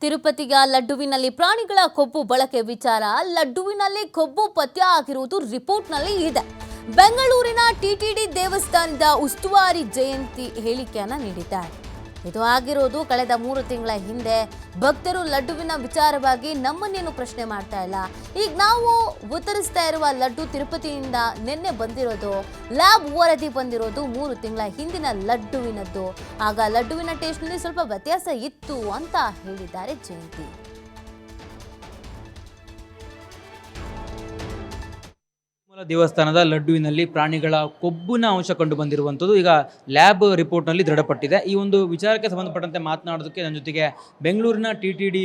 ತಿರುಪತಿಗ ಲಡ್ಡುವಿನಲ್ಲಿ ಪ್ರಾಣಿಗಳ ಕೊಬ್ಬು ಬಳಕೆ ವಿಚಾರ. ಲಡ್ಡುವಿನಲ್ಲಿ ಕೊಬ್ಬು ಪತ್ತೆ ಆಗಿರುವುದು ರಿಪೋರ್ಟ್ನಲ್ಲಿ ಇದೆ. ಬೆಂಗಳೂರಿನ ಟಿಟಿಡಿ ದೇವಸ್ಥಾನದ ಉಸ್ತುವಾರಿ ಜಯಂತಿ ಹೇಳಿಕೆಯನ್ನ ನೀಡಿದ್ದಾರೆ. ಇದು ಆಗಿರೋದು ಕಳೆದ ಮೂರು ತಿಂಗಳ ಹಿಂದೆ. ಭಕ್ತರು ಲಡ್ಡುವಿನ ವಿಚಾರವಾಗಿ ನಮ್ಮನ್ನೇನು ಪ್ರಶ್ನೆ ಮಾಡ್ತಾ ಇಲ್ಲ. ಈಗ ನಾವು ಉತ್ತರಿಸ್ತಾ ಇರುವ ಲಡ್ಡು ತಿರುಪತಿಯಿಂದ ನಿನ್ನೆ ಬಂದಿರೋದು ಲ್ಯಾಬ್ ವರದಿ ಬಂದಿರೋದು ಮೂರು ತಿಂಗಳ ಹಿಂದಿನ ಲಡ್ಡುವಿನದ್ದು. ಆಗ ಲಡ್ಡುವಿನ ಟೇಸ್ಟ್ನಲ್ಲಿ ಸ್ವಲ್ಪ ವ್ಯತ್ಯಾಸ ಇತ್ತು ಅಂತ ಹೇಳಿದ್ದಾರೆ ಜಯಂತಿ. ದೇವಸ್ಥಾನದ ಲಡ್ಡುವಿನಲ್ಲಿ ಪ್ರಾಣಿಗಳ ಕೊಬ್ಬಿನ ಅಂಶ ಕಂಡು ಬಂದಿರುವಂಥದ್ದು ಈಗ ಲ್ಯಾಬ್ ರಿಪೋರ್ಟ್ನಲ್ಲಿ ದೃಢಪಟ್ಟಿದೆ. ಈ ಒಂದು ವಿಚಾರಕ್ಕೆ ಸಂಬಂಧಪಟ್ಟಂತೆ ಮಾತನಾಡೋದಕ್ಕೆ ನನ್ನ ಜೊತೆಗೆ ಬೆಂಗಳೂರಿನ ಟಿ ಟಿ ಡಿ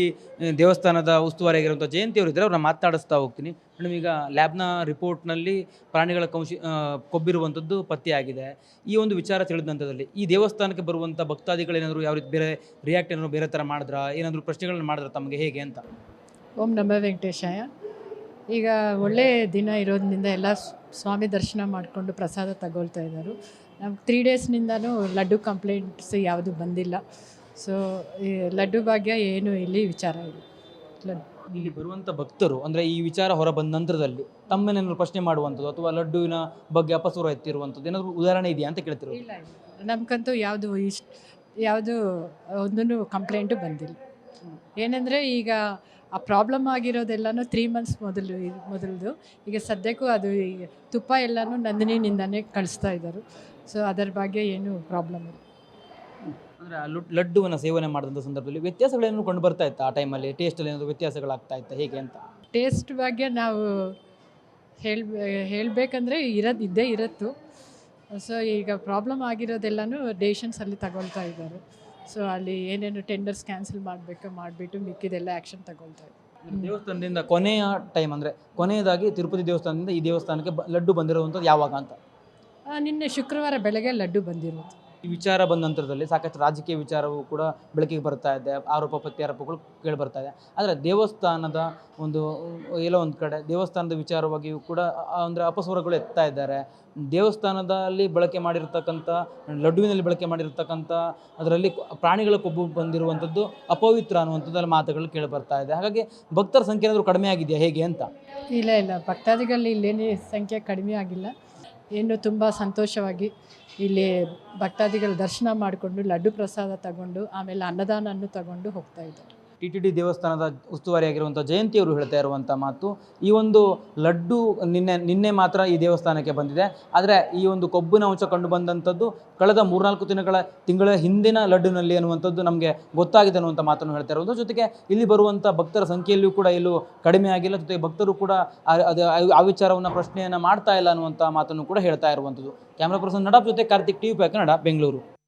ದೇವಸ್ಥಾನದ ಉಸ್ತುವಾರಿಯಾಗಿರುವಂಥ ಜಯಂತಿ ಅವರು ಇದ್ದಾರೆ. ಅವ್ರನ್ನ ಮಾತನಾಡಿಸ್ತಾ ಹೋಗ್ತೀನಿ. ಮೇಡಮ್, ಈಗ ಲ್ಯಾಬ್ನ ರಿಪೋರ್ಟ್ನಲ್ಲಿ ಪ್ರಾಣಿಗಳ ಕಂಶಿ ಕೊಬ್ಬಿರುವಂಥದ್ದು ಪತ್ತೆಯಾಗಿದೆ. ಈ ಒಂದು ವಿಚಾರ ತಿಳಿದ ಈ ದೇವಸ್ಥಾನಕ್ಕೆ ಬರುವಂಥ ಭಕ್ತಾದಿಗಳೇನಾದರೂ ಯಾವ ರೀತಿ ಬೇರೆ ರಿಯಾಕ್ಟ್ ಏನಾದರೂ ಬೇರೆ ಥರ ಮಾಡಿದ್ರಾ? ಏನಾದರೂ ಪ್ರಶ್ನೆಗಳನ್ನ ಮಾಡಿದ್ರ ತಮಗೆ ಹೇಗೆ ಅಂತ? ಓಂ ನಮ ವೆಂಕಟೇಶಾಯ. ಈಗ ಒಳ್ಳೆ ದಿನ ಇರೋದ್ರಿಂದ ಎಲ್ಲ ಸ್ವಾಮಿ ದರ್ಶನ ಮಾಡಿಕೊಂಡು ಪ್ರಸಾದ ತಗೊಳ್ತಾ ಇದ್ದಾರೆ. ನಮ್ಗೆ ತ್ರೀ ಡೇಸ್ನಿಂದನೂ ಲಡ್ಡು ಕಂಪ್ಲೇಂಟ್ಸ್ ಯಾವುದು ಬಂದಿಲ್ಲ. ಸೊ ಈ ಲಡ್ಡು ಭಾಗ್ಯ ಏನು ಇಲ್ಲಿ ವಿಚಾರ ಇಲ್ಲ. ಲಡ್ಡು. ಇಲ್ಲಿ ಬರುವಂಥ ಭಕ್ತರು ಅಂದರೆ ಈ ವಿಚಾರ ಹೊರ ಬಂದ ನಂತರದಲ್ಲಿ ತಮ್ಮನ್ನೇನಾದ್ರು ಪ್ರಶ್ನೆ ಮಾಡುವಂಥದ್ದು ಅಥವಾ ಲಡ್ಡುವಿನ ಬಗ್ಗೆ ಅಪಸ್ವರ ಎತ್ತಿರುವಂಥದ್ದು ಏನಾದರೂ ಉದಾಹರಣೆ ಇದೆಯಾ ಅಂತ ಕೇಳ್ತಿರೋ ಇಲ್ಲ ಇಲ್ಲ. ನಮ್ಗಂತೂ ಯಾವುದು ಇಷ್ಟು ಯಾವುದು ಒಂದೂ ಕಂಪ್ಲೇಂಟು ಬಂದಿಲ್ಲ. ಏನಂದರೆ ಈಗ ಆ ಪ್ರಾಬ್ಲಮ್ ಆಗಿರೋದೆಲ್ಲನೂ ತ್ರೀ ಮಂತ್ಸ್ ಮೊದಲು ಮೊದಲದು. ಈಗ ಸದ್ಯಕ್ಕೂ ಅದು ಈಗ ತುಪ್ಪ ಎಲ್ಲನೂ ನಂದಿನಿನಿಂದನೇ ಕಳಿಸ್ತಾ ಇದ್ದಾರೆ ಸೊ ಅದರ ಬಗ್ಗೆ ಏನು ಪ್ರಾಬ್ಲಮ್ ಇಲ್ಲ. ಅಂದರೆ ಲಡ್ಡುವನ್ನು ಸೇವನೆ ಮಾಡಿದಂಥ ಸಂದರ್ಭದಲ್ಲಿ ವ್ಯತ್ಯಾಸಗಳೇನು ಕಂಡು ಬರ್ತಾ ಇತ್ತು ಆ ಟೈಮಲ್ಲಿ ಟೇಸ್ಟಲ್ಲಿ ಏನಾದರೂ ವ್ಯತ್ಯಾಸಗಳಾಗ್ತಾ ಇತ್ತು? ಹೇಗೆ ಅಂತ? ಟೇಸ್ಟ್ ಬಗ್ಗೆ ನಾವು ಹೇಳ್ ಹೇಳಬೇಕಂದ್ರೆ ಇರೋದು ಇದ್ದೇ ಇರತ್ತು. ಸೊ ಈಗ ಪ್ರಾಬ್ಲಮ್ ಆಗಿರೋದೆಲ್ಲನೂ ಡೇಷನ್ಸಲ್ಲಿ ತಗೊಳ್ತಾ ಇದ್ದಾರೆ ಸೊ ಅಲ್ಲಿ ಏನೇನು ಟೆಂಡರ್ಸ್ ಕ್ಯಾನ್ಸಲ್ ಮಾಡಬೇಕು ಮಾಡಿಬಿಟ್ಟು ಮಿಕ್ಕಿದೆಲ್ಲ ಆ್ಯಕ್ಷನ್ ತಗೊಳ್ತಾ ದೇವಸ್ಥಾನದಿಂದ ಕೊನೆಯ ಟೈಮ್ ಅಂದರೆ ಕೊನೆಯದಾಗಿ ತಿರುಪತಿ ದೇವಸ್ಥಾನದಿಂದ ಈ ದೇವಸ್ಥಾನಕ್ಕೆ ಬ- ಲಡ್ಡು ಬಂದಿರುವಂಥದ್ದು ಯಾವಾಗ ಅಂತ? ಆ, ನಿನ್ನೆ ಶುಕ್ರವಾರ ಬೆಳಗ್ಗೆ ಲಡ್ಡು ಬಂದಿರೋದು. ಈ ವಿಚಾರ ಬಂದ ನಂತರದಲ್ಲಿ ಸಾಕಷ್ಟು ರಾಜಕೀಯ ವಿಚಾರವೂ ಕೂಡ ಬೆಳಕಿಗೆ ಬರ್ತಾ ಇದೆ, ಆರೋಪ ಪ್ರತ್ಯಾರೋಪಗಳು ಕೇಳಿ ಬರ್ತಾ ಇದೆ. ಆದರೆ ದೇವಸ್ಥಾನದ ಒಂದು, ಎಲ್ಲೋ ಒಂದು ಕಡೆ ದೇವಸ್ಥಾನದ ವಿಚಾರವಾಗಿಯೂ ಕೂಡ ಅಂದರೆ ಅಪಸ್ವರಗಳು ಎತ್ತಾ ಇದ್ದಾರೆ. ದೇವಸ್ಥಾನದಲ್ಲಿ ಬಳಕೆ ಮಾಡಿರ್ತಕ್ಕಂಥ, ಲಡ್ಡುವಿನಲ್ಲಿ ಬಳಕೆ ಮಾಡಿರ್ತಕ್ಕಂಥ, ಅದರಲ್ಲಿ ಪ್ರಾಣಿಗಳ ಕೊಬ್ಬು ಬಂದಿರುವಂಥದ್ದು ಅಪವಿತ್ರ ಅನ್ನುವಂಥದ್ದಲ್ಲಿ ಮಾತುಗಳು ಕೇಳಿ ಬರ್ತಾ ಇದೆ. ಹಾಗಾಗಿ ಭಕ್ತರ ಸಂಖ್ಯೆ ಏನಾದರೂ ಕಡಿಮೆ ಆಗಿದೆಯಾ, ಹೇಗೆ ಅಂತ? ಇಲ್ಲ ಇಲ್ಲ. ಭಕ್ತಾದಿಗಳಲ್ಲಿ ಇಲ್ಲೇನೇ ಸಂಖ್ಯೆ ಕಡಿಮೆ ಆಗಿಲ್ಲ. ಇನ್ನು ತುಂಬ ಸಂತೋಷವಾಗಿ ಇಲ್ಲಿ ಭಕ್ತಾದಿಗಳು ದರ್ಶನ ಮಾಡಿಕೊಂಡು ಲಡ್ಡು ಪ್ರಸಾದ ತಗೊಂಡು ಆಮೇಲೆ ಅನ್ನದಾನನ್ನು ತಗೊಂಡು ಹೋಗ್ತಾ ಇದ್ದಾರೆ. ಟಿ ಟಿ ಡಿ ದೇವಸ್ಥಾನದ ಉಸ್ತುವಾರಿಯಾಗಿರುವಂಥ ಜಯಂತಿಯವರು ಹೇಳ್ತಾ ಇರುವಂಥ ಮಾತು, ಈ ಒಂದು ಲಡ್ಡು ನಿನ್ನೆ ನಿನ್ನೆ ಮಾತ್ರ ಈ ದೇವಸ್ಥಾನಕ್ಕೆ ಬಂದಿದೆ. ಆದರೆ ಈ ಒಂದು ಕೊಬ್ಬಿನ ಅಂಶ ಕಂಡು ಬಂದಂಥದ್ದು ಕಳೆದ ಮೂರ್ನಾಲ್ಕು ದಿನಗಳ, ತಿಂಗಳ ಹಿಂದಿನ ಲಡ್ಡುನಲ್ಲಿ ಅನ್ನುವಂಥದ್ದು ನಮಗೆ ಗೊತ್ತಾಗಿದೆ ಅನ್ನುವಂಥ ಮಾತನ್ನು ಹೇಳ್ತಾ ಇರುವುದು. ಜೊತೆಗೆ ಇಲ್ಲಿ ಬರುವಂಥ ಭಕ್ತರ ಸಂಖ್ಯೆಯಲ್ಲಿಯೂ ಕೂಡ ಇಲ್ಲೂ ಕಡಿಮೆ ಆಗಿಲ್ಲ. ಜೊತೆಗೆ ಭಕ್ತರು ಕೂಡ ಅದು, ಆ- ವಿಚಾರವನ್ನು ಪ್ರಶ್ನೆಯನ್ನು ಮಾಡ್ತಾ ಇಲ್ಲ ಅನ್ನುವಂಥ ಮಾತನ್ನು ಕೂಡ ಹೇಳ್ತಾ ಇರುವಂಥದ್ದು. ಕ್ಯಾಮ್ರಾ ಪರ್ಸನ್ ನಡಪ್ ಜೊತೆ ಕಾರ್ತಿಕ್ ಟಿ ವಿ ಕನ್ನಡ, ಬೆಂಗಳೂರು.